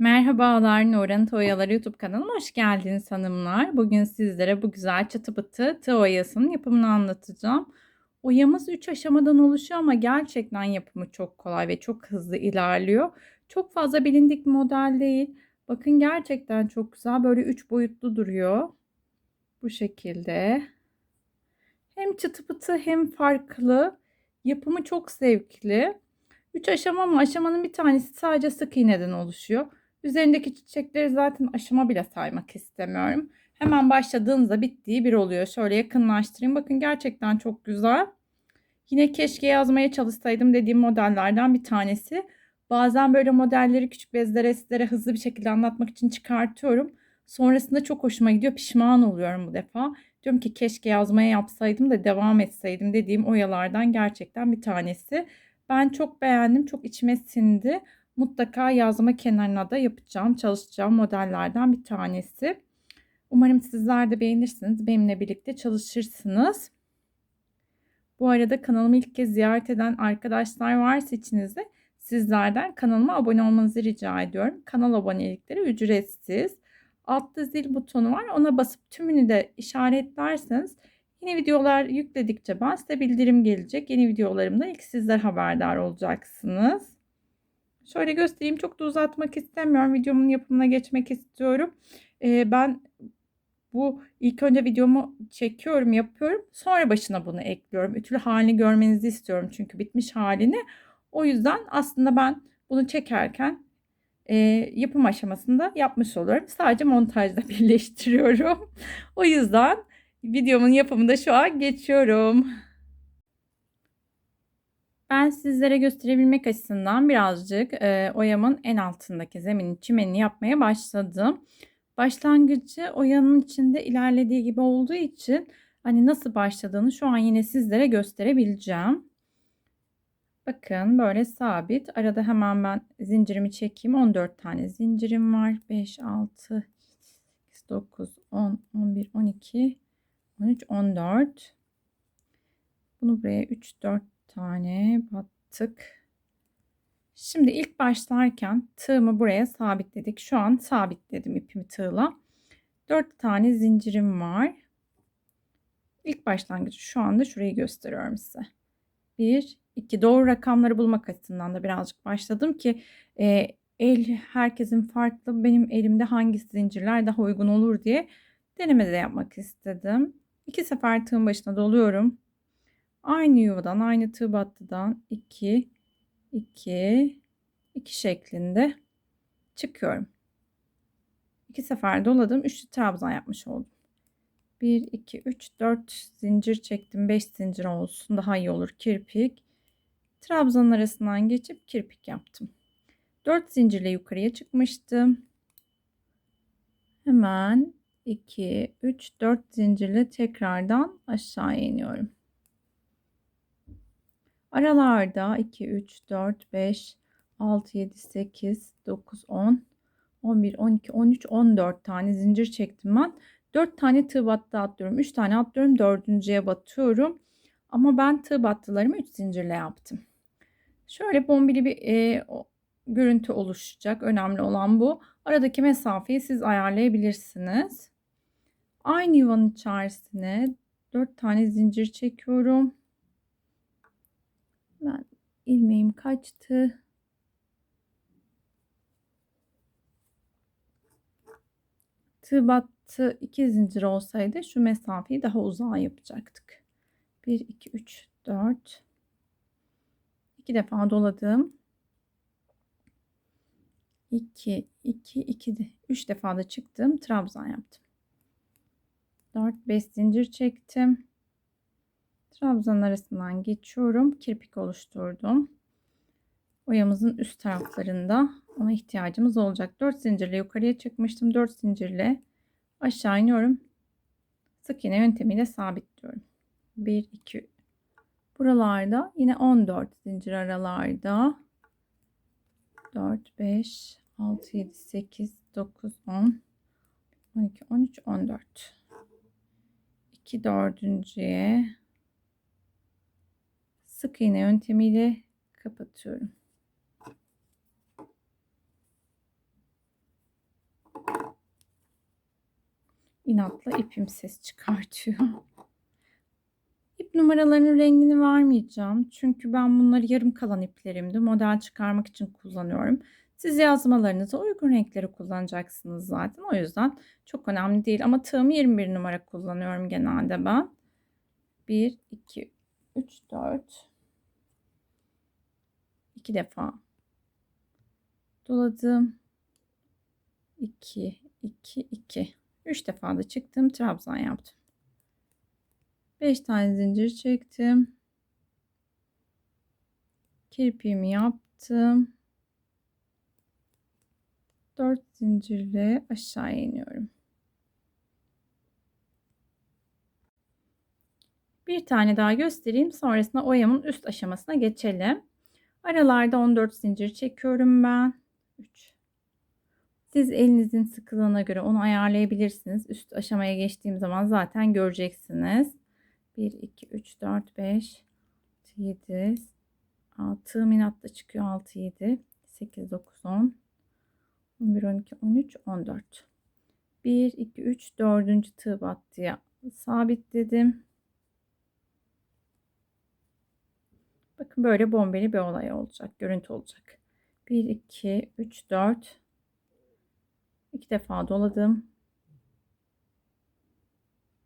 Merhabalar Nuran Tığ Oyaları YouTube kanalıma hoş geldiniz hanımlar. Bugün sizlere bu güzel çıtı pıtı tığ oyasının yapımını anlatacağım. Oyamız 3 aşamadan oluşuyor ama gerçekten yapımı çok kolay ve çok hızlı ilerliyor. Çok fazla bilindik bir model değil. Bakın gerçekten çok güzel böyle 3 boyutlu duruyor. Bu şekilde. Hem çıtı pıtı hem farklı. Yapımı çok zevkli. 3 aşama ama aşamanın bir tanesi sadece sık iğneden oluşuyor. Üzerindeki çiçekleri zaten aşama bile saymak istemiyorum. Hemen başladığınızda bittiği bir oluyor. Şöyle yakınlaştırayım. Bakın gerçekten çok güzel. Yine keşke yazmaya çalışsaydım dediğim modellerden bir tanesi. Bazen böyle modelleri küçük bezlere, sizlere hızlı bir şekilde anlatmak için çıkartıyorum. Sonrasında çok hoşuma gidiyor. Pişman oluyorum bu defa. Diyorum ki keşke yazmaya yapsaydım da devam etseydim dediğim oyalardan gerçekten bir tanesi. Ben çok beğendim. Çok içime sindi mutlaka yazma kenarına da yapacağım, çalışacağım modellerden bir tanesi. Umarım sizler de beğenirsiniz. Benimle birlikte çalışırsınız. Bu arada kanalımı ilk kez ziyaret eden arkadaşlar varsa içinizde sizlerden kanalıma abone olmanızı rica ediyorum. Kanal abonelikleri ücretsiz. Altta zil butonu var. Ona basıp tümünü de işaretlerseniz yeni videolar yükledikçe ben size bildirim gelecek. Yeni videolarımda ilk sizler haberdar olacaksınız. Şöyle göstereyim. Çok da uzatmak istemiyorum. Videomun yapımına geçmek istiyorum. Ee, ben bu ilk önce videomu çekiyorum, yapıyorum. Sonra başına bunu ekliyorum. Ütülü halini görmenizi istiyorum. Çünkü bitmiş halini. O yüzden aslında ben bunu çekerken e, yapım aşamasında yapmış oluyorum. Sadece montajda birleştiriyorum. o yüzden videomun yapımında şu an geçiyorum. Ben sizlere gösterebilmek açısından birazcık e, oyamın en altındaki zeminin çimenini yapmaya başladım. Başlangıcı oyanın içinde ilerlediği gibi olduğu için hani nasıl başladığını şu an yine sizlere gösterebileceğim. Bakın böyle sabit. Arada hemen ben zincirimi çekeyim. 14 tane zincirim var. 5, 6, 8, 9, 10, 11, 12, 13, 14. Bunu buraya 3, 4, tane battık. Şimdi ilk başlarken tığımı buraya sabitledik. Şu an sabitledim ipimi tığla. 4 tane zincirim var. İlk başlangıcı şu anda şurayı gösteriyorum size. 1, 2 doğru rakamları bulmak açısından da birazcık başladım ki e, el herkesin farklı. Benim elimde hangi zincirler daha uygun olur diye deneme de yapmak istedim. İki sefer tığın başına doluyorum. Aynı yuvadan, aynı tığ battıdan 2, 2, 2 şeklinde çıkıyorum. İki sefer doladım. Üçlü trabzan yapmış oldum. 1, 2, 3, 4 zincir çektim. 5 zincir olsun. Daha iyi olur. Kirpik. Trabzanın arasından geçip kirpik yaptım. 4 zincirle yukarıya çıkmıştım. Hemen 2, 3, 4 zincirle tekrardan aşağı iniyorum. Aralarda 2, 3, 4, 5, 6, 7, 8, 9, 10, 11, 12, 13, 14 tane zincir çektim ben. 4 tane tığ battı atlıyorum. 3 tane atlıyorum. Dördüncüye batıyorum. Ama ben tığ battılarımı 3 zincirle yaptım. Şöyle bombili bir e, görüntü oluşacak. Önemli olan bu. Aradaki mesafeyi siz ayarlayabilirsiniz. Aynı yuvanın içerisine 4 tane zincir çekiyorum. Ben ilmeğim kaçtı. Tığ battı iki zincir olsaydı şu mesafeyi daha uzağa yapacaktık. 1, 2, 3, 4. 2 defa doladım. 2, 2, 2, 3 defa da çıktım. Trabzan yaptım. 4, 5 zincir çektim. Trabzan arasından geçiyorum. Kirpik oluşturdum. Oyamızın üst taraflarında ona ihtiyacımız olacak. 4 zincirle yukarıya çıkmıştım. 4 zincirle aşağı iniyorum. Sık iğne yöntemiyle sabitliyorum. 1 2 Buralarda yine 14 zincir aralarda 4 5 6 7 8 9 10 12 13 14 2 dördüncüye sık iğne yöntemiyle kapatıyorum. İnatla ipim ses çıkartıyor. İp numaralarının rengini vermeyeceğim. Çünkü ben bunları yarım kalan iplerimdi. Model çıkarmak için kullanıyorum. Siz yazmalarınıza uygun renkleri kullanacaksınız zaten. O yüzden çok önemli değil. Ama tığımı 21 numara kullanıyorum genelde ben. 1, 2, 3, 4. 2 defa doladım. 2, 2, 2. 3 defa da çıktım. Trabzan yaptım. 5 tane zincir çektim. Kirpiğimi yaptım. 4 zincirle aşağı iniyorum. Bir tane daha göstereyim. Sonrasında oyamın üst aşamasına geçelim. Aralarda 14 zincir çekiyorum ben. 3. Siz elinizin sıkılığına göre onu ayarlayabilirsiniz. Üst aşamaya geçtiğim zaman zaten göreceksiniz. 1, 2, 3, 4, 5, 7, 6 minatta çıkıyor. 6, 7, 8, 9, 10, 11, 12, 13, 14. 1, 2, 3, 4. tığ battıya sabitledim. Bakın böyle bombeli bir olay olacak. Görüntü olacak. 1, 2, 3, 4. İki defa doladım.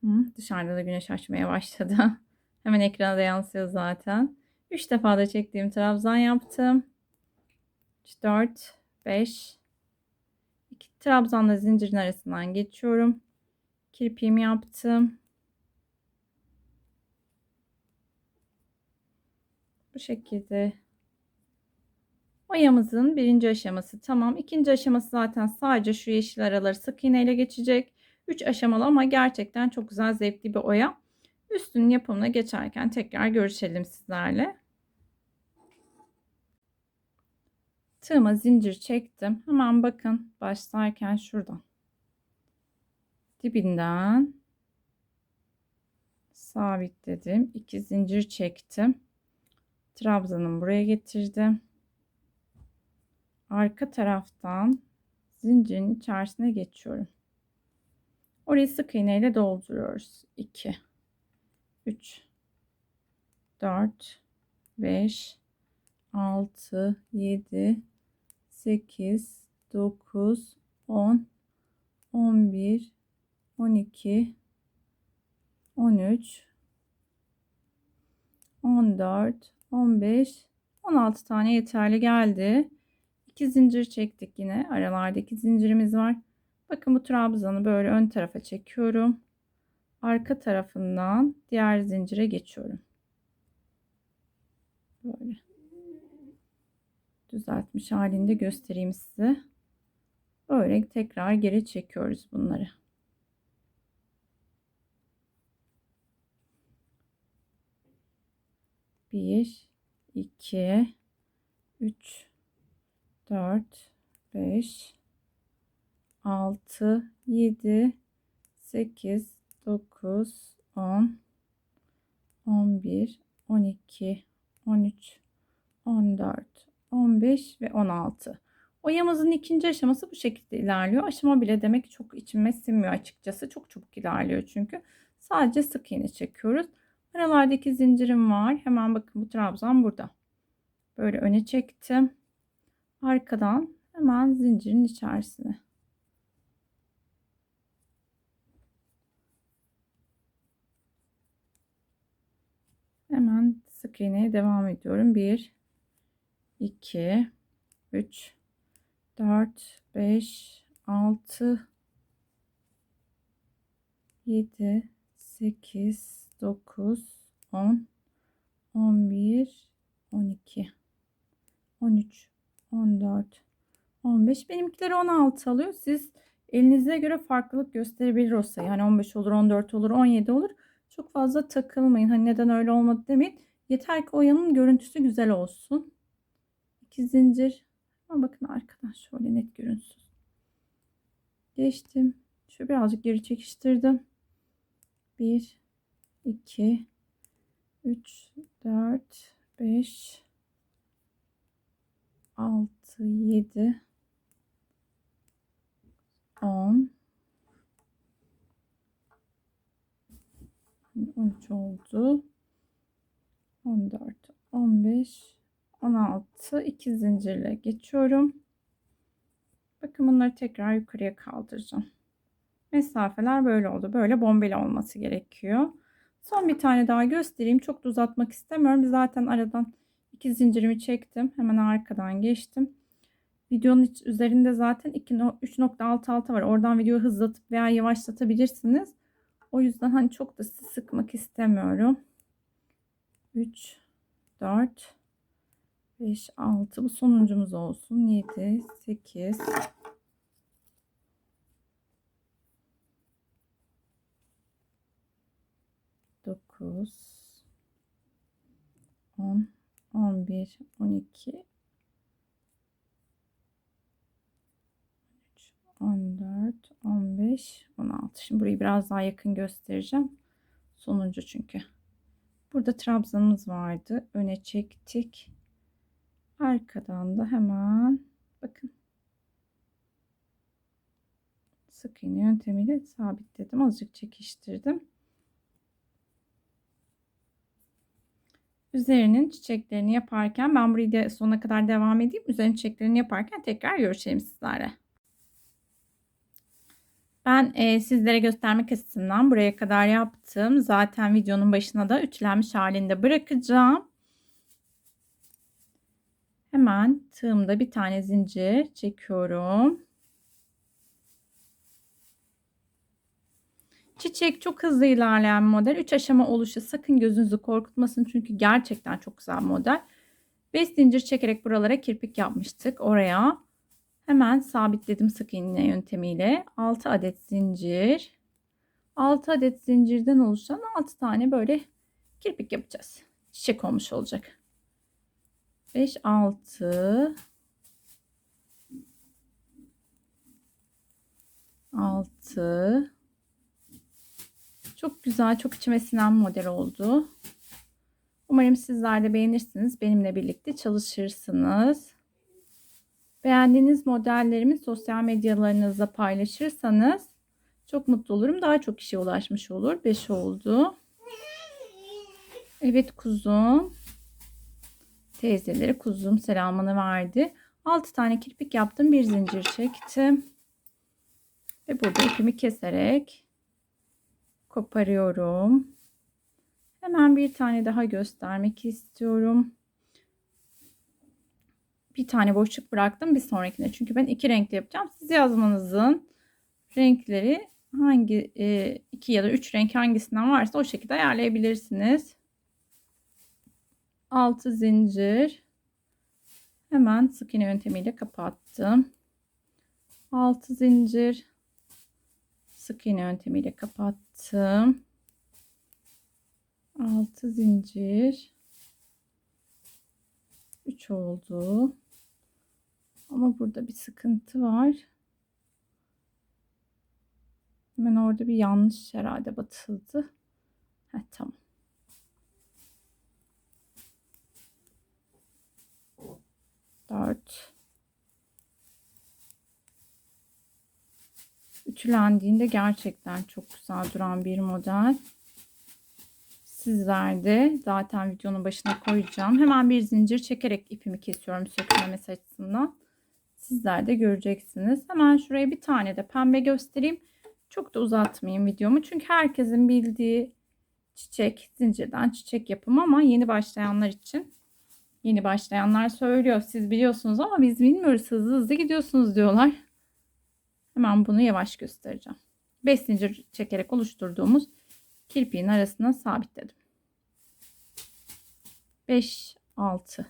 Hı, dışarıda da güneş açmaya başladı. Hemen ekrana da yansıyor zaten. 3 defa da çektiğim trabzan yaptım. 3, 4, 5. 2 trabzanla zincirin arasından geçiyorum. Kirpiğimi yaptım. Bu şekilde oyamızın birinci aşaması tamam. İkinci aşaması zaten sadece şu yeşil araları sık iğne ile geçecek. 3 aşamalı ama gerçekten çok güzel zevkli bir oya. Üstünün yapımına geçerken tekrar görüşelim sizlerle. Tığıma zincir çektim. Hemen bakın başlarken şuradan. Dibinden sabitledim. 2 zincir çektim. Trabzanımı buraya getirdim. Arka taraftan zincirin içerisine geçiyorum. Orayı sık iğne ile dolduruyoruz. 2 3 4 5 6 7 8 9 10 11 12 13 14 15 16 tane yeterli geldi. 2 zincir çektik yine. Aralarda 2 zincirimiz var. Bakın bu trabzanı böyle ön tarafa çekiyorum. Arka tarafından diğer zincire geçiyorum. Böyle. Düzeltmiş halinde göstereyim size. Böyle tekrar geri çekiyoruz bunları. Bir, iki, üç, dört, beş, 6, 7, 8, 9, 10, 11, 12, 13, 14, 15 ve 16. Oyamızın ikinci aşaması bu şekilde ilerliyor. Aşama bile demek çok içime sinmiyor açıkçası. Çok çabuk ilerliyor çünkü. Sadece sık iğne çekiyoruz. Aralardaki zincirim var. Hemen bakın bu trabzan burada. Böyle öne çektim. Arkadan hemen zincirin içerisine. Hemen sık iğneye devam ediyorum. 1 2 3 4 5 6 7 8 9 10 11 12 13 14 15 benimkileri 16 alıyor. Siz elinize göre farklılık gösterebilir o sayı. Yani 15 olur, 14 olur, 17 olur. Çok fazla takılmayın. Hani neden öyle olmadı demeyin. Yeter ki oyanın görüntüsü güzel olsun. İki zincir. Ama bakın arkadan şöyle net görünsün. Geçtim. Şu birazcık geri çekiştirdim. 1 2 3 4 5 6 7 10 13 oldu. 14, 15, 16. 2 zincirle geçiyorum. Bakın bunları tekrar yukarıya kaldıracağım. Mesafeler böyle oldu. Böyle bombeli olması gerekiyor. Son bir tane daha göstereyim. Çok da uzatmak istemiyorum. Zaten aradan iki zincirimi çektim. Hemen arkadan geçtim. Videonun üzerinde zaten 3.66 var. Oradan videoyu hızlatıp veya yavaşlatabilirsiniz. O yüzden hani çok da sıkmak istemiyorum. 3, 4, 5, 6. Bu sonuncumuz olsun. 7, 8, 9, 10, 11, 12, 14, 15, 16. Şimdi burayı biraz daha yakın göstereceğim. Sonuncu çünkü. Burada trabzanımız vardı. Öne çektik. Arkadan da hemen bakın sık iğne yöntemiyle sabitledim. Azıcık çekiştirdim. Üzerinin çiçeklerini yaparken ben burayı de sonuna kadar devam edeyim. Üzerinin çiçeklerini yaparken tekrar görüşelim sizlerle. Ben e, sizlere göstermek açısından buraya kadar yaptım. Zaten videonun başına da ütülenmiş halinde bırakacağım. Hemen tığımda bir tane zincir çekiyorum. Çiçek çok hızlı ilerleyen model. 3 aşama oluşu sakın gözünüzü korkutmasın. Çünkü gerçekten çok güzel model. 5 zincir çekerek buralara kirpik yapmıştık. Oraya hemen sabitledim sık iğne yöntemiyle. 6 adet zincir. 6 adet zincirden oluşan 6 tane böyle kirpik yapacağız. Çiçek olmuş olacak. 5 6 6 çok güzel, çok içime sinen model oldu. Umarım sizler de beğenirsiniz. Benimle birlikte çalışırsınız. Beğendiğiniz modellerimi sosyal medyalarınızda paylaşırsanız çok mutlu olurum. Daha çok kişiye ulaşmış olur. 5 oldu. Evet kuzum. Teyzeleri kuzum selamını verdi. 6 tane kirpik yaptım. Bir zincir çektim. Ve burada ipimi keserek koparıyorum. Hemen bir tane daha göstermek istiyorum. Bir tane boşluk bıraktım bir sonrakine. Çünkü ben iki renkli yapacağım. Siz yazmanızın renkleri hangi e, iki ya da üç renk hangisinden varsa o şekilde ayarlayabilirsiniz. Altı zincir. Hemen sık iğne yöntemiyle kapattım. Altı zincir sık iğne yöntemiyle kapattım. 6 zincir 3 oldu. Ama burada bir sıkıntı var. Hemen orada bir yanlış herhalde batıldı. Heh, tamam. Ütülendiğinde gerçekten çok güzel duran bir model. Sizler de zaten videonun başına koyacağım. Hemen bir zincir çekerek ipimi kesiyorum sökülmemesi açısından. Sizler de göreceksiniz. Hemen şuraya bir tane de pembe göstereyim. Çok da uzatmayayım videomu. Çünkü herkesin bildiği çiçek, zincirden çiçek yapımı ama yeni başlayanlar için yeni başlayanlar söylüyor. Siz biliyorsunuz ama biz bilmiyoruz. Hızlı hızlı gidiyorsunuz diyorlar. Hemen bunu yavaş göstereceğim. 5 zincir çekerek oluşturduğumuz kirpiğin arasına sabitledim. 5 6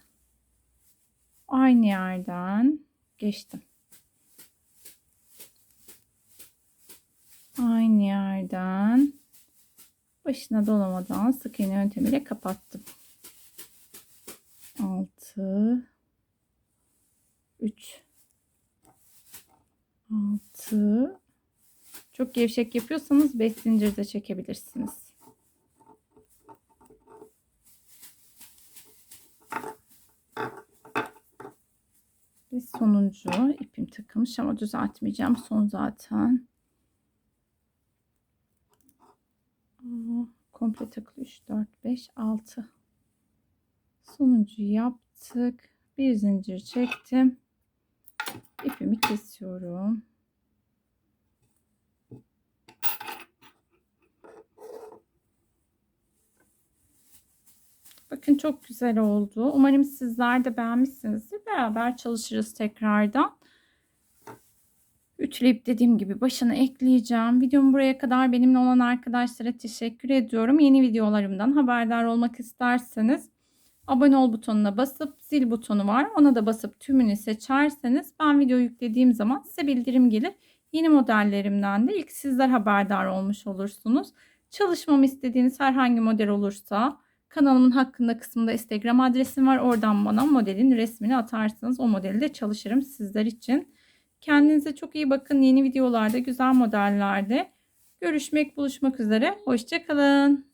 aynı yerden geçtim. Aynı yerden başına dolamadan sık iğne yöntemiyle kapattım. 6 3 6 çok gevşek yapıyorsanız 5 zincir de çekebilirsiniz. Ve sonuncu ipim takılmış ama düzeltmeyeceğim. Son zaten. komple takılı 3 4 5 6 sonuncu yaptık bir zincir çektim ipimi kesiyorum Bakın çok güzel oldu. Umarım sizler de beğenmişsinizdir. Beraber çalışırız tekrardan. Ütüleyip dediğim gibi başına ekleyeceğim. Videomu buraya kadar benimle olan arkadaşlara teşekkür ediyorum. Yeni videolarımdan haberdar olmak isterseniz abone ol butonuna basıp zil butonu var. Ona da basıp tümünü seçerseniz ben video yüklediğim zaman size bildirim gelir. Yeni modellerimden de ilk sizler haberdar olmuş olursunuz. Çalışmamı istediğiniz herhangi model olursa kanalımın hakkında kısmında Instagram adresim var. Oradan bana modelin resmini atarsınız. O modeli de çalışırım sizler için. Kendinize çok iyi bakın. Yeni videolarda, güzel modellerde görüşmek, buluşmak üzere. Hoşçakalın.